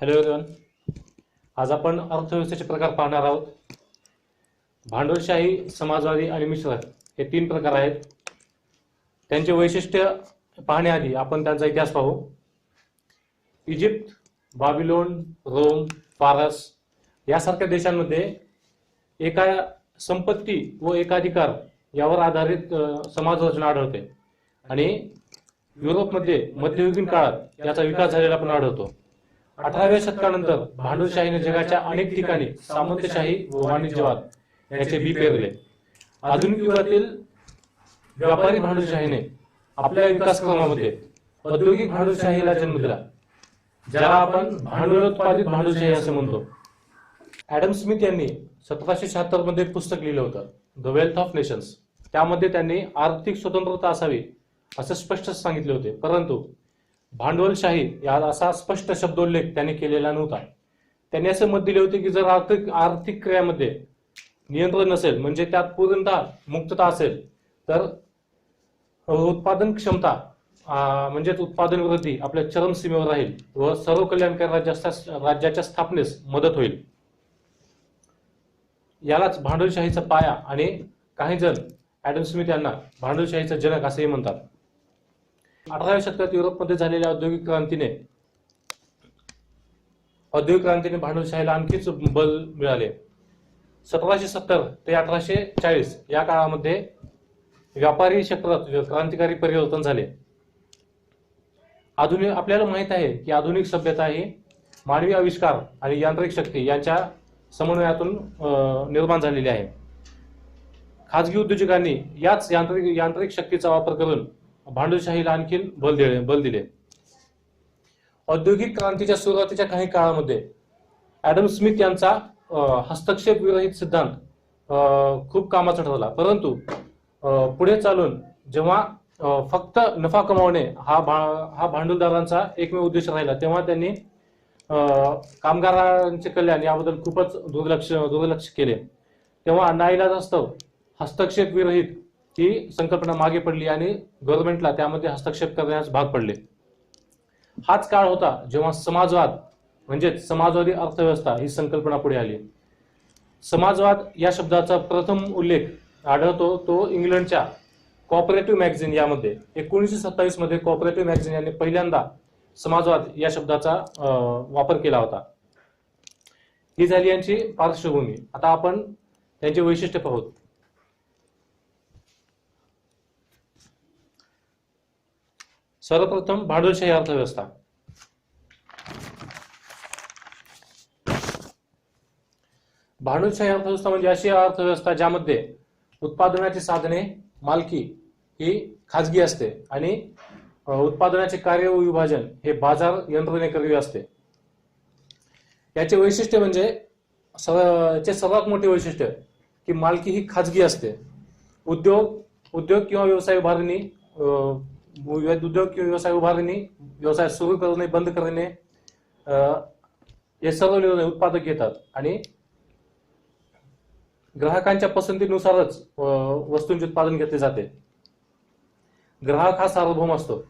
Hello everyone आज आपण अर्थव्यवस्थेचे प्रकार पाहणार आहोत. भांडवलशाही समाजवादी आणि मिश्र हे तीन प्रकार आहेत. त्यांचे वैशिष्ट्य पाहण्याआधी आपण त्यांचा इतिहास पाहू. इजिप्त बाबिलोन रोम फारस यासारख्या देशांमध्ये एका संपत्ती व एकाधिकार यावर आधारित समाजरचना समाज रचना आढळते. आणि युरोपमध्ये मध्ययुगीन काळात याचा विकास झालेला पण आढळतो. अठराव्या शतकानंतर भांडवलशाहीने जगाच्या अनेक ठिकाणी सामंतशाही व वाणिज्यवाद याचे बी पेरले. आधुनिक युगातील व्यापारी भांडूशाहीने आपल्या विकासक्रमामध्ये औद्योगिक भांडवलशाहीला जन्म दिला. ज्याला आपण भांडवलोत्पादित भांडवलशाही असे म्हणतो. ऍडम स्मिथ यांनी सतराशे शहात्तरमध्ये एक पुस्तक लिहिलं होतं द वेल्थ ऑफ नेशन्स. त्यामध्ये त्यांनी आर्थिक स्वतंत्रता असावी असं स्पष्ट सांगितले होते. परंतु भांडवलशाही या असा स्पष्ट शब्दोल्लेख त्यांनी केलेला नव्हता. त्यांनी असे मत दिले होते की जर आर्थिक आर्थिक क्रियामध्ये नियंत्रण नसेल म्हणजे त्यात पूर्णतः मुक्तता असेल तर उत्पादन क्षमता म्हणजेच उत्पादन वृद्धी आपल्या चरम सीमेवर राहील व सर्व कल्याणकारी राज्याच्या राज्याच्या स्थापनेस मदत होईल. यालाच भांडवलशाहीचा पाया आणि काही जण ऍडम स्मिथ यांना भांडवलशाहीचा जनक असेही म्हणतात. अठराव्या शतकात युरोपमध्ये झालेल्या औद्योगिक क्रांतीने औद्योगिक क्रांतीने भांडवलशाहीला आणखीच बल मिळाले. सतराशे सत्तर ते अठराशे चाळीस या काळामध्ये व्यापारी क्षेत्रात क्रांतिकारी परिवर्तन झाले. आधुनिक आपल्याला माहीत आहे की आधुनिक सभ्यता ही मानवी आविष्कार आणि यांत्रिक शक्ती यांच्या समन्वयातून अं, निर्माण झालेली आहे. खाजगी उद्योजकांनी याच यांत्रिक यांत्रिक शक्तीचा वापर करून भांडवलशाहीला आणखीन बल दिले बल दिले. औद्योगिक क्रांतीच्या सुरुवातीच्या काही काळामध्ये ऍडम स्मिथ यांचा हस्तक्षेप विरहित सिद्धांत खूप कामाचा ठरला. परंतु पुढे चालून जेव्हा फक्त नफा कमावणे हा भा हा भांडवलदारांचा एकमेव उद्देश राहिला तेव्हा त्यांनी कामगारांचे कल्याण याबद्दल खूपच दुर्लक्ष दुर्लक्ष केले. तेव्हा नाईलाज असतं हस्तक्षेप विरहित ही संकल्पना मागे पडली आणि गव्हर्नमेंटला त्यामध्ये हस्तक्षेप करण्यास भाग पडले. हाच काळ होता जेव्हा समाजवाद म्हणजेच समाजवादी अर्थव्यवस्था ही संकल्पना पुढे आली. समाजवाद या शब्दाचा प्रथम उल्लेख आढळतो तो इंग्लंडच्या कॉपरेटिव्ह मॅगझिन यामध्ये. एकोणीसशे सत्तावीसमध्ये कॉपरेटिव्ह मॅगझिन यांनी पहिल्यांदा समाजवाद या शब्दाचा अं, वापर केला होता. ही झाली यांची पार्श्वभूमी. आता आपण त्यांचे वैशिष्ट्य पाहू. सर्वप्रथम भांडवलशाही अर्थव्यवस्था. भांडवलशाही अर्थव्यवस्था म्हणजे अशी अर्थव्यवस्था ज्यामध्ये उत्पादनाची साधने मालकी ही खाजगी असते आणि उत्पादनाचे कार्य व विभाजन हे बाजार यंत्रणेकरवी असते. याचे वैशिष्ट्य म्हणजे याचे सर्वात मोठे वैशिष्ट्य की मालकी ही खाजगी असते. उद्योग उद्योग किंवा व्यवसाय उभारणी उद्योग किंवा व्यवसाय उभारणी व्यवसाय सुरू करणे बंद करणे हे सर्व निर्णय उत्पादक घेतात. आणि ग्राहकांच्या पसंतीनुसारच वस्तूंचे उत्पादन घेतले जाते. ग्राहक हा सार्वभौम असतो.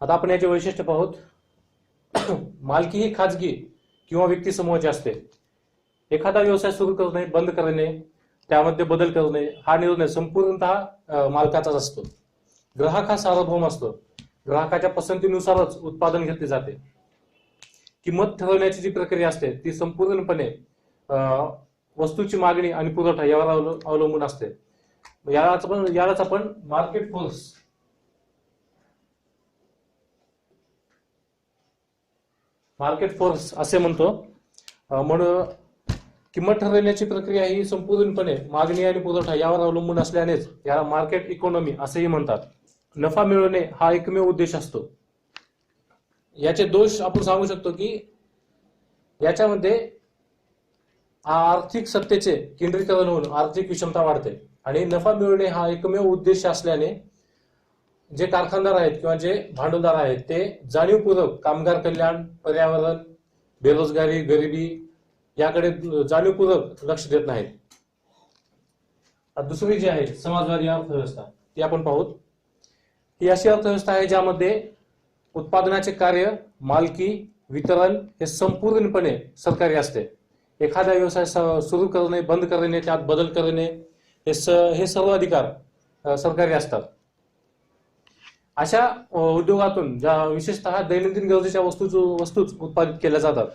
आता आपण याचे वैशिष्ट्य पाहूत. मालकी ही खाजगी किंवा व्यक्ती समूहाची असते. एखादा व्यवसाय सुरू करणे बंद करणे त्यामध्ये बदल करणे हा निर्णय संपूर्णतः मालकाचाच असतो. ग्राहक हा सार्वभौम असतो. ग्राहकाच्या पसंतीनुसारच उत्पादन घेतले जाते. किंमत ठरवण्याची जी प्रक्रिया असते ती संपूर्णपणे वस्तूची मागणी आणि पुरवठा यावर अवलंबून असते. यालाच आपण यालाच आपण मार्केट फोर्स मार्केट फोर्स असे म्हणतो. म्हणून किंमत ठरवण्याची प्रक्रिया ही संपूर्णपणे मागणी आणि पुरवठा यावर अवलंबून असल्यानेच याला मार्केट इकॉनॉमी असेही म्हणतात. नफा मिळवणे हा एकमेव उद्देश असतो. याचे दोष आपण सांगू शकतो की याच्यामध्ये आर्थिक सत्तेचे केंद्रीकरण होऊन आर्थिक विषमता वाढते आणि नफा मिळवणे हा एकमेव उद्देश असल्याने जे कारखानदार आहेत किंवा जे भांडवलदार आहेत ते जाणीवपूर्वक कामगार कल्याण पर्यावरण बेरोजगारी गरिबी याकडे जाणीवपूर्वक लक्ष देत नाहीत. दुसरी जी आहे समाजवादी अर्थव्यवस्था ती आपण पाहूत ही अशी अर्थव्यवस्था आहे ज्यामध्ये उत्पादनाचे कार्य मालकी वितरण हे संपूर्णपणे सरकारी असते. एखादा व्यवसाय सुरू करणे बंद करणे त्यात बदल करणे हे स हे सर्व अधिकार सरकारी असतात. अशा उद्योगातून ज्या विशेषतः दैनंदिन गरजेच्या वस्तूच वस्तूच उत्पादित केल्या जातात.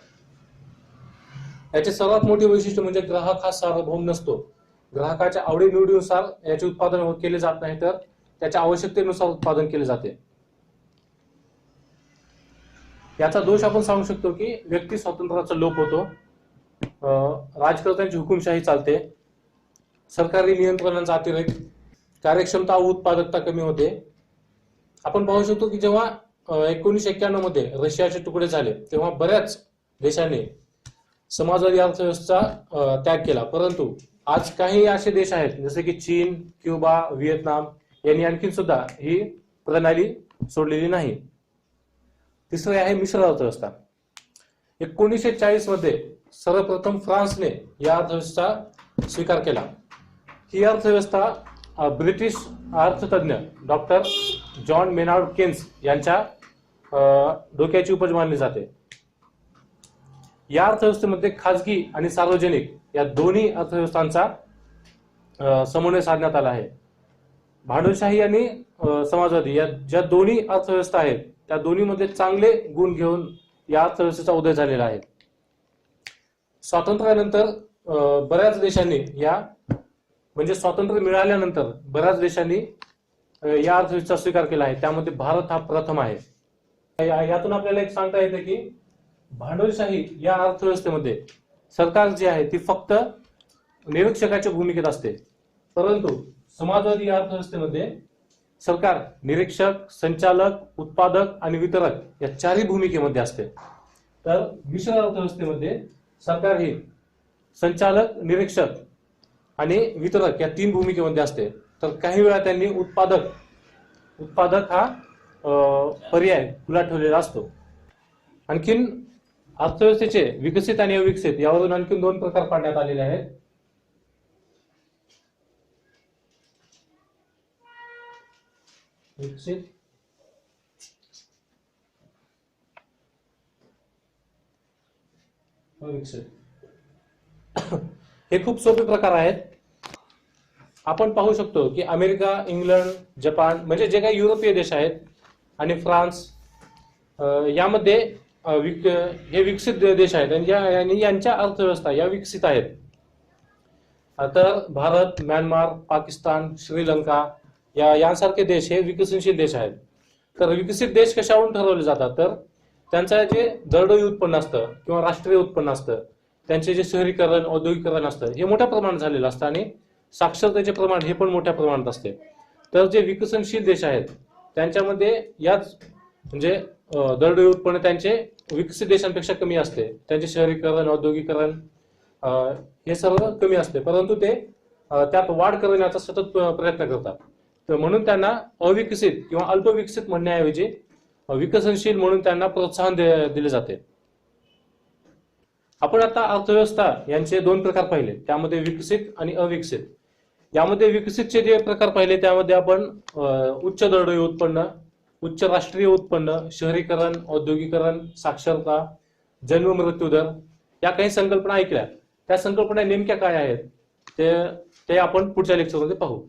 याचे सर्वात मोठे वैशिष्ट्य म्हणजे ग्राहक हा सार्वभौम नसतो. ग्राहकाच्या आवडीनिवडीनुसार याचे उत्पादन केले जात नाही तर त्याच्या आवश्यकतेनुसार उत्पादन केले जाते. याचा दोष आपण सांगू शकतो की व्यक्ती स्वातंत्र्याचा लोप होतो. राजकर्त्यांची हुकुमशाही चालते. सरकारी नियंत्रणांचा अतिरेक कार्यक्षमता व उत्पादकता कमी होते. आपण पाहू शकतो की जेव्हा एकोणीसशे एक्क्याण्णवमध्ये रशियाचे तुकडे झाले तेव्हा बऱ्याच देशांनी समाजवादी अर्थव्यवस्था त्याग केला. परंतु आज काही असे देश आहेत जसे की चीन क्युबा व्हिएतनाम यांनी आणखी सुद्धा ही प्रणाली सोडलेली नाही. तिसरे आहे मिश्र अर्थव्यवस्था. एकोणीसशे चाळीसमध्ये सर्वप्रथम फ्रान्सने या अर्थव्यवस्था स्वीकार केला. ही अर्थव्यवस्था ब्रिटिश अर्थतज्ञ डॉक्टर जॉन मेनार्ड केन्स यांच्या डोक्याची उपज मानली जाते. या अर्थव्यवस्थेमध्ये खाजगी आणि सार्वजनिक या दोन्ही अर्थव्यवस्थांचा समन्वय साधण्यात आला आहे. भांडवलशाही आणि समाजवादी या ज्या दोन्ही अर्थव्यवस्था आहेत त्या दोन्हीमध्ये चांगले गुण घेऊन या अर्थव्यवस्थेचा उदय झालेला आहे. स्वातंत्र्यानंतर बऱ्याच देशांनी या म्हणजे स्वातंत्र्य मिळाल्यानंतर बऱ्याच देशांनी या अर्थव्यवस्थेचा स्वीकार केला आहे. त्यामध्ये भारत हा प्रथम आहे. या- यातून आपल्याला एक सांगता येतं की भांडवलशाही या अर्थव्यवस्थेमध्ये सरकार जे आहे ती फक्त निरीक्षकाच्या भूमिकेत असते. परंतु समाजवादी अर्थव्यवस्थेमध्ये सरकार निरीक्षक संचालक उत्पादक आणि वितरक या चारही भूमिकेमध्ये असते. तर मिश्र अर्थव्यवस्थेमध्ये सरकार ही संचालक निरीक्षक आणि वितरक या तीन भूमिकेमध्ये असते. तर काही वेळा त्यांनी उत्पादक उत्पादक हा पर्याय खुला ठेवलेला असतो. आणखीन अर्थव्यवस्थेचे विकसित आणि अविकसित यावरून आणखीन दोन प्रकार पाडण्यात आलेले आहेत. विकसित हे खूप सोपे प्रकार आहेत. आपण पाहू शकतो की अमेरिका इंग्लंड जपान म्हणजे जे काही युरोपीय देश आहेत आणि फ्रान्स यामध्ये विक हे विकसित देश आहेत आणि या- यांच्या अर्थव्यवस्था या विकसित आहेत. तर भारत म्यानमार पाकिस्तान श्रीलंका या यांसारखे देश हे विकसनशील देश आहेत. तर विकसित देश कशावरून ठरवले जातात? तर त्यांचं जे दरडोई उत्पन्न असतं किंवा राष्ट्रीय उत्पन्न असतं त्यांचे जे शहरीकरण औद्योगिकरण असतं हे मोठ्या प्रमाणात झालेलं असतं आणि साक्षरतेचे प्रमाण हे पण मोठ्या प्रमाणात असते. तर जे विकसनशील देश आहेत त्यांच्यामध्ये याच म्हणजे दरडोई उत्पन्न त्यांचे विकसित देशांपेक्षा कमी असते. त्यांचे शहरीकरण औद्योगिकरण हे सर्व कमी असते. परंतु ते त्यात वाढ करण्याचा सतत प्रयत्न करतात. तर म्हणून त्यांना अविकसित किंवा अल्पविकसित म्हणण्याऐवजी विकसनशील म्हणून त्यांना प्रोत्साहन दे- दिले जाते. आपण आता अर्थव्यवस्था यांचे दोन प्रकार पाहिले. त्यामध्ये विकसित आणि अविकसित. यामध्ये विकसितचे जे प्रकार पाहिले त्यामध्ये आपण उच्च दरडोई उत्पन्न उच्च राष्ट्रीय उत्पन्न शहरीकरण औद्योगिकरण साक्षरता जन्म मृत्यू दर या काही संकल्पना ऐकल्या. त्या संकल्पना नेमक्या काय आहेत ते ते आपण पुढच्या लेक्चरमध्ये पाहू.